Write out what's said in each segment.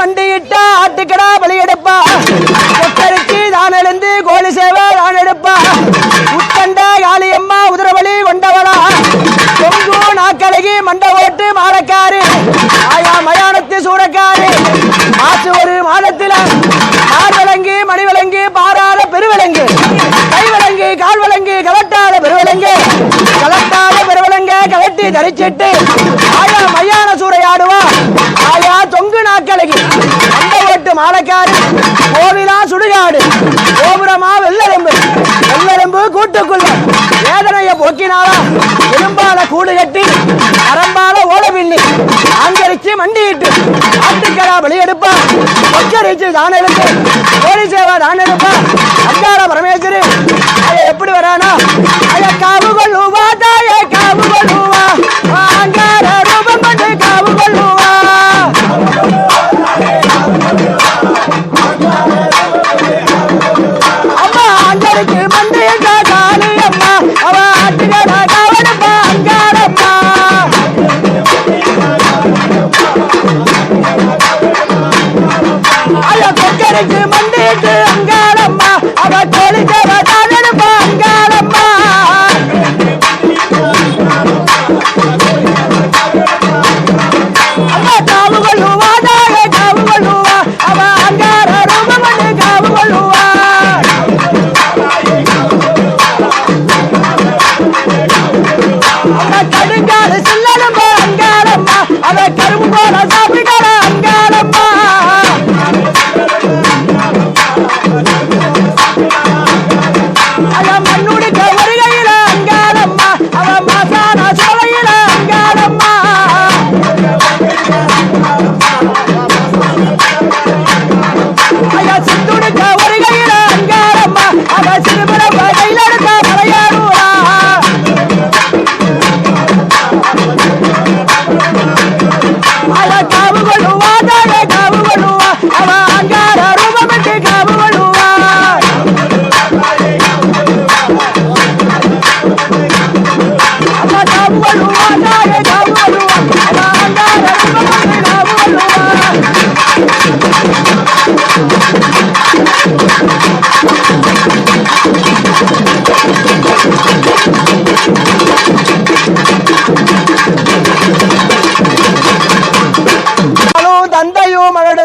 மண்டியிட்டா ஆட்டுக்கடா பலியெடுப்பா கொத்தரிச்சு தான் எழுந்து கோழி சேவை தான் எடுப்பா உட்கண்ட காளியம்மா உதிரவழி கொண்டவளா. கொங்கு நாக்கழகி மண்டை ஓட்டு மாலக்காரு ஆயா மயானத்து சூடக்காரு மாசு ஒரு மாதத்தில மார்வலங்கு மணிவிலங்கு பாராத பெருவிலங்கு. கைவிலங்கு கால்விலங்கு கலட்டாத பெருவிலங்கு. கலட்டாத பெருவிலங்க கலட்டி தரிச்சிட்டு ஆயா மையான சூறையாடுவா ஆயா தொங்கு நாக்கழகி மாலைக்காடு கோவிலா சுடுகாடு கோபுரமா வெள்ளெலும்பு வெள்ளெலும்பு கூட்டுக்குள்ள வேதனைய போக்கினாலா எலும்பால கூடு கட்டி அரம்பால ஓட பின்னி ஆங்கரிச்சு மண்டியிட்டு ஆட்டுக்கடா வெளியெடுப்பா கொச்சரிச்சு தான் எடுத்து கோழி சேவா தான் எடுப்பா அங்கார பரமேஸ்வரி எப்படி வரானா? ஐயா மண்டிட்டு அங்காளம்மா. அவ கோழிக்கவ தாழடுப்பா அங்காளம்மா. அம்மா காவு கொள்ளுவா தாயே காவு கொள்ளுவா. அவ அங்கார ரூபம் பண்ணி காவு கொள்ளுவா. அவ கடுங்கால சில்லடம்பா அங்காளம்மா. அவ கரும்பு போல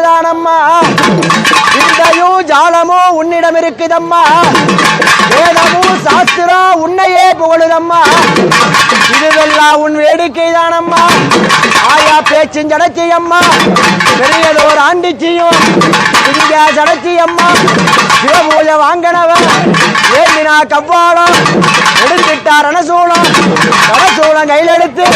தந்தையும் மகடுதானம்மா சிந்தையும் ஜாலமும் உன்னிடம் இருக்குதம்மா வேதமும் சாஸ்திரம் உன்னையே புகழுதம்மா. இதுவெல்லாம் உன் வேடிக்கை தானம்மா ஆயா பேச்சும் ஜடச்சி அம்மா பெரியதோர் ஆண்டிச்சியும் இங்க ஜடச்சி அம்மா சிவபூஜை வாங்கினவன் ஏந்தினா கவ்வாளம் எடுத்துட்டா ரணசூலம் ரணசூலம் கையில் எடுத்து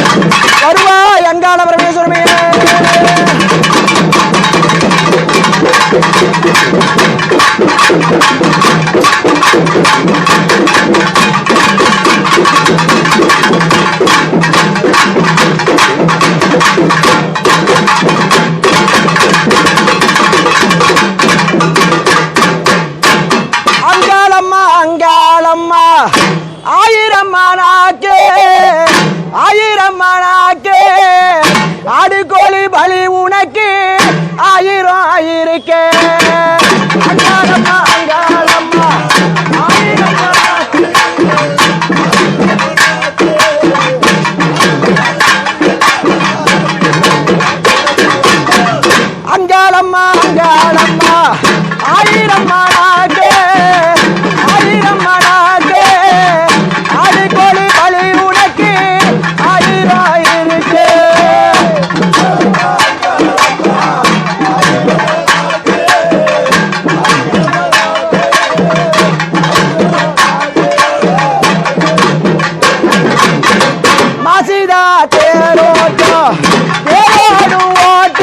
அங்காளம்மா பலி உனக்கு ஆயிரம் ஆயிருக்கேன் Angalamma cidade erótica, eu não vou